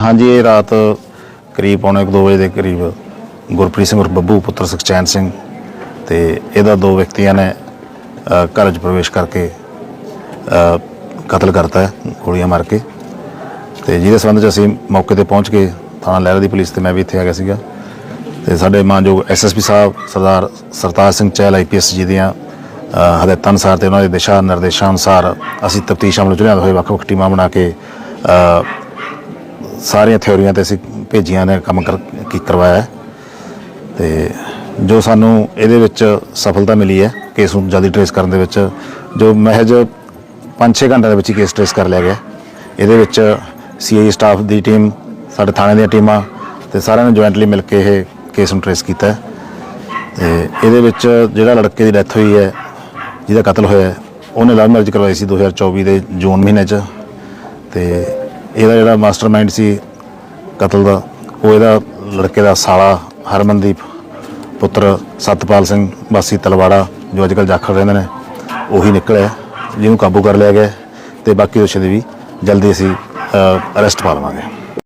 ਹਾਂਜੀ ਇਹ ਰਾਤ ਕਰੀਬ ਪੌਣੇ 2 ਵਜੇ ਦੇ ਕਰੀਬ ਗੁਰਪ੍ਰੀਤ ਸਿੰਘ ਔਰ ਬੱਬੂ ਪੁੱਤਰ ਸੁਖਚੈਨ ਸਿੰਘ ਤੇ ਇਹਦਾ ਦੋ ਵਿਅਕਤੀਆਂ ਨੇ ਅ, ਘਰ 'ਚ ਪ੍ਰਵੇਸ਼ ਕਰਕੇ ਅ, ਕਤਲ ਕਰਤਾ ਹੈ ਗੋਲੀਆਂ ਮਾਰ ਕੇ। ਤੇ ਜਿਹਦੇ ਸੰਬੰਧ 'ਚ ਅਸੀਂ ਮੌਕੇ ਤੇ ਪਹੁੰਚ ਕੇ ਥਾਣਾ ਲਹਿਰਾ ਦੀ ਪੁਲਿਸ ਤੇ ਮੈਂ ਵੀ ਇੱਥੇ ਆ ਗਿਆ ਸੀਗਾ। ਤੇ ਸਾਡੇ ਮਾਨਯੋਗ ਐਸਐਸਪੀ ਸਾਹਿਬ ਸਰਦਾਰ ਸਰਤਾਜ ਸਿੰਘ ਚਹਿਲ ਆਈਪੀਐਸ ਜੀ ਦੀਆਂ ਅ, ਹਦਾਇਤਾਂ ਅਨੁਸਾਰ ਤੇ ਉਹਨਾਂ ਦੇ ਦਿਸ਼ਾ ਨਿਰਦੇਸ਼ਾਂ ਅਨੁਸਾਰ ਅਸੀਂ ਤਫਤੀਸ਼ ਅਮਲ ਚ ਲਿਆਂਦੇ ਹੋਏ ਵੱਖ-ਵੱਖ ਟੀਮਾਂ ਬਣਾ ਕੇ ਅ, ਸਾਰੀਆਂ ਥਿਉਰੀਆਂ ਤੇ ਅਸੀਂ ਭੇਜੀਆਂ ਨੇ ਕੰਮ ਕਰ ਕੀ ਕਰਵਾਇਆ ਹੈ। ਤੇ ਜੋ ਸਾਨੂੰ ਇਹਦੇ ਵਿੱਚ ਸਫਲਤਾ ਮਿਲੀ ਹੈ ਕੇਸ ਨੂੰ ਜਲਦੀ ਟ੍ਰੇਸ ਕਰਨ ਦੇ ਵਿੱਚ ਜੋ ਮਹਿਜ 5-6 ਘੰਟਿਆਂ ਦੇ ਵਿੱਚ ਹੀ ਕੇਸ ਟ੍ਰੇਸ ਕਰ ਲਿਆ ਗਿਆ ਇਹਦੇ ਵਿੱਚ ਸੀਆਈ ਸਟਾਫ ਦੀ ਟੀਮ ਸਾਡੇ ਥਾਣੇ ਦੀਆਂ ਟੀਮਾਂ ਤੇ ਸਾਰਿਆਂ ਨੇ ਜੁਆਇੰਟਲੀ ਮਿਲ ਕੇ ਇਹ ਕੇਸ ਨੂੰ ਟ੍ਰੇਸ ਕੀਤਾ ਹੈ। ਤੇ ਇਹਦੇ ਵਿੱਚ ਜਿਹੜਾ ਲੜਕੇ ਦੀ ਡੈਥ ਹੋਈ ਹੈ ਜਿਹਦਾ ਕਤਲ ਹੋਇਆ ਹੈ, ਉਹਨੇ ਲਵ ਮੈਰਿਜ ਕਰਵਾਈ ਸੀ 2024 ਦੇ ਜੂਨ ਮਹੀਨੇ 'ਚ। ਤੇ ਇਹਦਾ ਜਿਹੜਾ ਮਾਸਟਰਮਾਈਂਡ ਸੀ ਕਤਲ ਦਾ, ਉਹ ਇਹਦਾ ਲੜਕੇ ਦਾ ਸਾਲਾ ਹਰਮਨਦੀਪ, ਪੁੱਤਰ ਸਤਪਾਲ ਸਿੰਘ, ਵਾਸੀ ਤਲਵਾੜਾ, ਜੋ ਅੱਜਕੱਲ ਜਾਖਲ ਰਹਿੰਦੇ ਨੇ, ਉਹੀ ਨਿਕਲਿਆ, ਜਿਹਨੂੰ ਕਾਬੂ ਕਰ ਲਿਆ ਗਿਆ ਹੈ ਤੇ ਬਾਕੀ ਦੋਸ਼ੀ ਦੀ ਵੀ ਜਲਦੀ ਅਸੀਂ ਅਰੈਸਟ ਪਾ ਲਵਾਂਗੇ